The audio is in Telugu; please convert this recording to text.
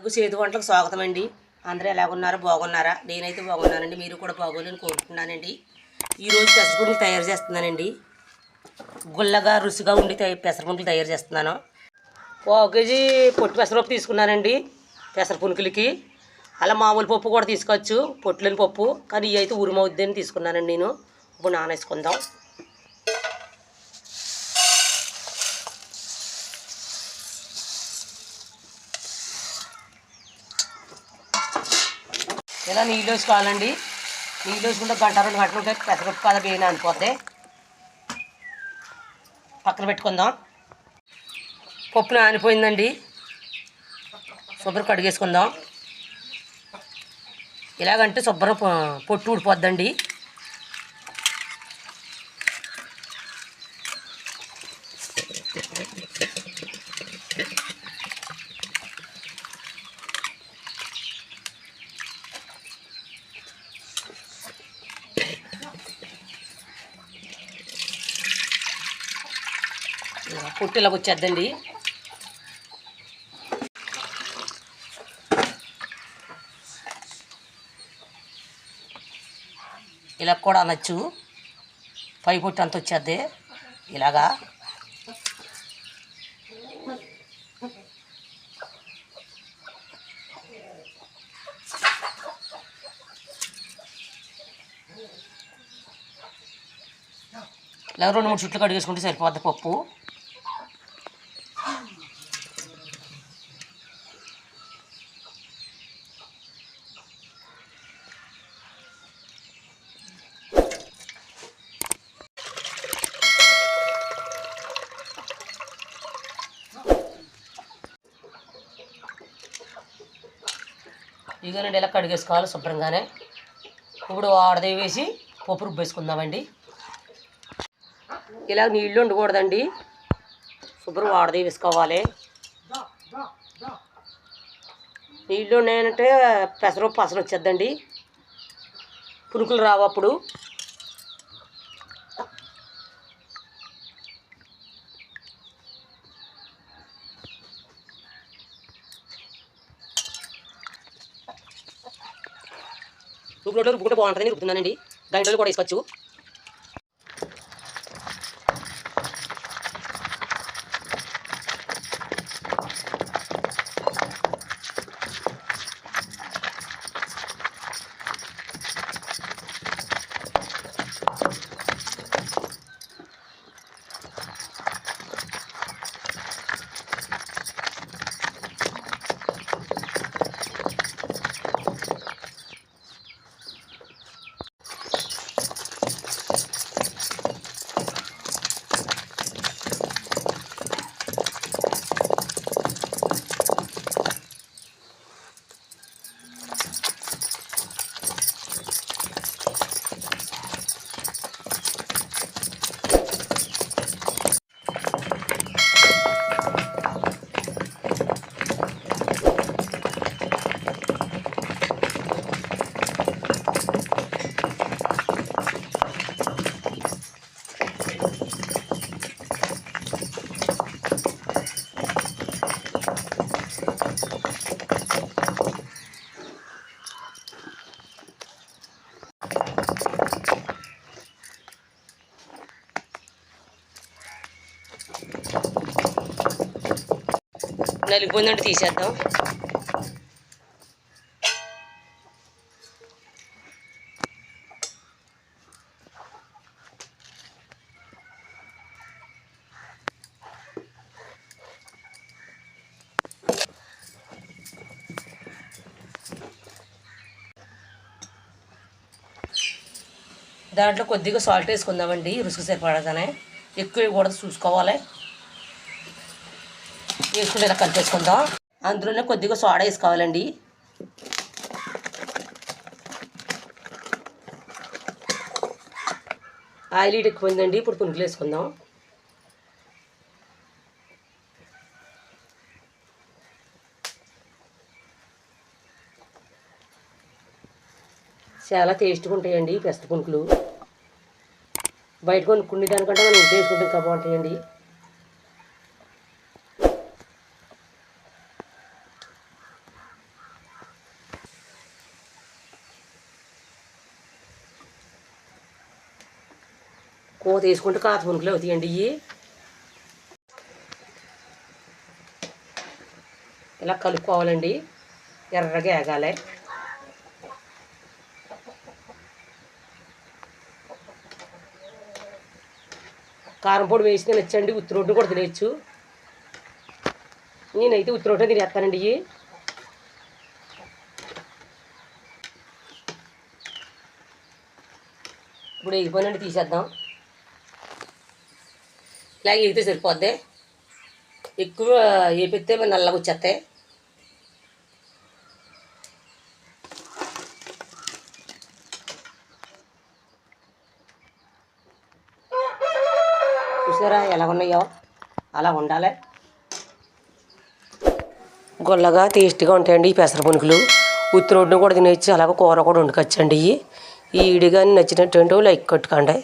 నాకు చేతి వంటలకు స్వాగతం అండి అందరూ ఎలాగున్నారో బాగున్నారా? నేనైతే బాగున్నానండి. మీరు కూడా బాగోలేని కోరుకుంటున్నానండి. ఈరోజు పెసరపుంకులు తయారు చేస్తున్నానండి. గుల్లగా రుచిగా ఉండి తయ- తయారు చేస్తున్నాను. పావు కేజీ పొట్టు పెసరపప్పు తీసుకున్నానండి పెసర పునుకులకి. అలా మామూలు పప్పు కూడా తీసుకోవచ్చు పొట్టులేని పప్పు. కానీ ఇవి అయితే ఉరుమవుద్దని తీసుకున్నానండి నేను. ఇప్పుడు నానేసుకుందాం. ఇలా నీళ్ళు వేసుకోవాలండి? నీళ్ళు వేసుకుంటే గంట రెండు గంటలు ఉంటే పెసరపప్పు కదా బియ్యం అనిపోద్ది పక్కన పెట్టుకుందాం. పప్పు నానిపోయిందండి. శుభ్రం కడిగేసుకుందాం. ఇలాగంటే శుభ్రం పొట్టు ఊడిపోద్దండి. ఇలా వచ్చేద్దండి. ఇలా కూడా అనొచ్చు. పై పొట్టు అంత వచ్చేద్ది. ఇలాగా. ఇలా రెండు మూడు చుట్లు కడిగేసుకుంటే సరిపోద్ది పప్పు. ఇదిగోనండి ఇలా కడిగేసుకోవాలి శుభ్రంగానే. ఇప్పుడు ఆడదే వేసి పప్పు రుబ్బేసుకుందామండి. ఇలా నీళ్ళు ఉండకూడదండి. శుభ్రం ఆడదే వేసుకోవాలి. నీళ్ళు ఉన్నాయంటే పెసరు పసరు వచ్చేద్దండి. పునుకులు రావు అప్పుడు. రూపు రుబ్బులో రుబ్బుకుంటే బాగుంటుందని రుబ్బుతున్నానండి దాంట్లో కూడా వేసుకోవచ్చు. నలిగిపోయిందంటే తీసేద్దాం. దాంట్లో కొద్దిగా సాల్ట్ వేసుకుందామండి రుసుకు సరిపడగానే ఎక్కువ కూడా చూసుకోవాలి. వేసుకుని ఇలా కలిపేసుకుందాం అందులోనే కొద్దిగా సోడా వేసుకోవాలండి. ఆయిల్ హీట్ ఇప్పుడు పునుకులు వేసుకుందాం. చాలా టేస్ట్గా ఉంటాయండి పెసర పునుకులు. బయట కొనుక్కునే దానికంటే మనం ఇంటి వేసుకుంటే ఇంకా బాగుంటాయండి. మూత వేసుకుంటే కాత పునుకులు అవుతాయండి ఇవి ఇలా కలుపుకోవాలండి ఎర్రగా ఏగాలి. కారం పొడి వేసి తినచ్చండి ఉత్తి రొట్టె కూడా తినేయచ్చు. నేనైతే ఉత్తి రొట్టె తినేస్తానండి ఇవి ఇప్పుడు ఎగిపోయినండి తీసేద్దాం. ఇలాగ ఎగితే సరిపోద్ది. ఎక్కువ వేపిస్తే మరి నల్లగా వచ్చేస్తాయి చూసారా ఎలా ఉన్నాయో? అలా ఉండాలి. గొల్లగా టేస్ట్గా ఉంటాయండి ఈ పెసర పునుకులు. ఉత్తి రోడ్డును కూడా తినేయచ్చు. అలాగే కూర కూడా వండుకొచ్చండి. ఇవి ఈ ఇడిగా నచ్చినట్టు లైక్ కొట్టుకోండి.